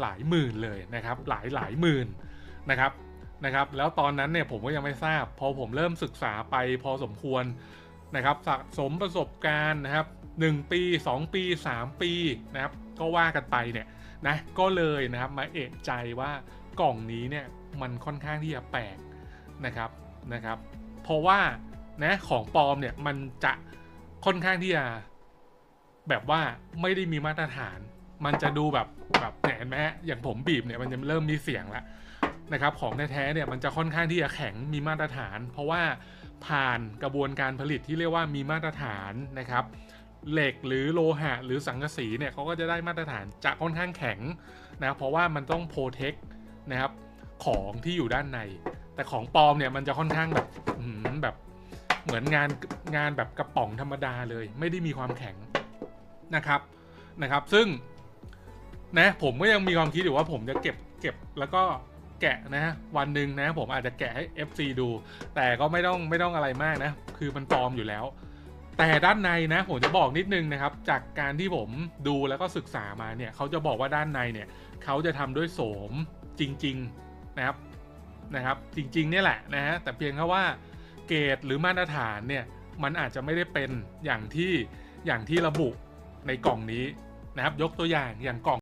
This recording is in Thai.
หลายหมื่นเลยนะครับหลายหลายหมื่นนะครับนะครับแล้วตอนนั้นเนี่ยผมก็ยังไม่ทราบ พอผมเริ่มศึกษาไปพอสมควรนะครับสะสมประสบการณ์นะครับ 1 ปี 2 ปี 3 ปีนะครับก็ว่ากันไปเนี่ยนะก็เลยนะครับมาเอะใจว่ากล่องนี้เนี่ยมันค่อนข้างที่จะแปลกนะครับนะครับเพราะว่านะของปลอมเนี่ยมันจะค่อนข้างที่จะแบบว่าไม่ได้มีมาตรฐาน มันจะดูแบบแบบเนี่ยเห็นไหมฮะอย่างผมบีบเนี่ยมันจะเริ่มมีเสียงแล้วนะครับ ของแท้ๆเนี่ยมันจะค่อนข้างที่จะแข็งมีมาตรฐาน เพราะว่าผ่านกระบวนการผลิตที่เรียกว่ามีมาตรฐานนะครับ เหล็กหรือโลหะหรือสังกะสีเนี่ยเขาก็จะได้มาตรฐานจะค่อนข้างแข็งนะเพราะว่ามันต้องโปรเทคนะครับของที่อยู่ด้านใน แต่ของปลอมเนี่ยมันจะค่อนข้างแบบแบบเหมือนงานงานแบบกระป๋องธรรมดาเลย ไม่ได้มีความแข็งนะครับนะครับ ซึ่ง นะ ผมก็ยังมีความคิดอยู่ว่าผมจะเก็บเก็บแล้วก็แกะนะวันหนึ่งนะ ผมอาจจะแกะให้ FC ดู แต่ก็ไม่ต้องไม่ต้องอะไรมากนะ คือมันปลอมอยู่แล้ว แต่ด้านในนะ ผมจะบอกนิดนึงนะครับ จากการที่ผมดูแล้วก็ศึกษามาเนี่ยเขาจะบอกว่าด้านในเนี่ยเขาจะทำด้วยโสมจริง ๆนะครับนะครับ จริงๆเนี่ยแหละนะฮะแต่เพียงแค่ว่าเกรดหรือมาตรฐานเนี่ยมันอาจจะไม่ได้เป็นอย่างที่อย่างที่ระบุในกล่องนี้นะครับ ยกตัวอย่างอย่างกล่อง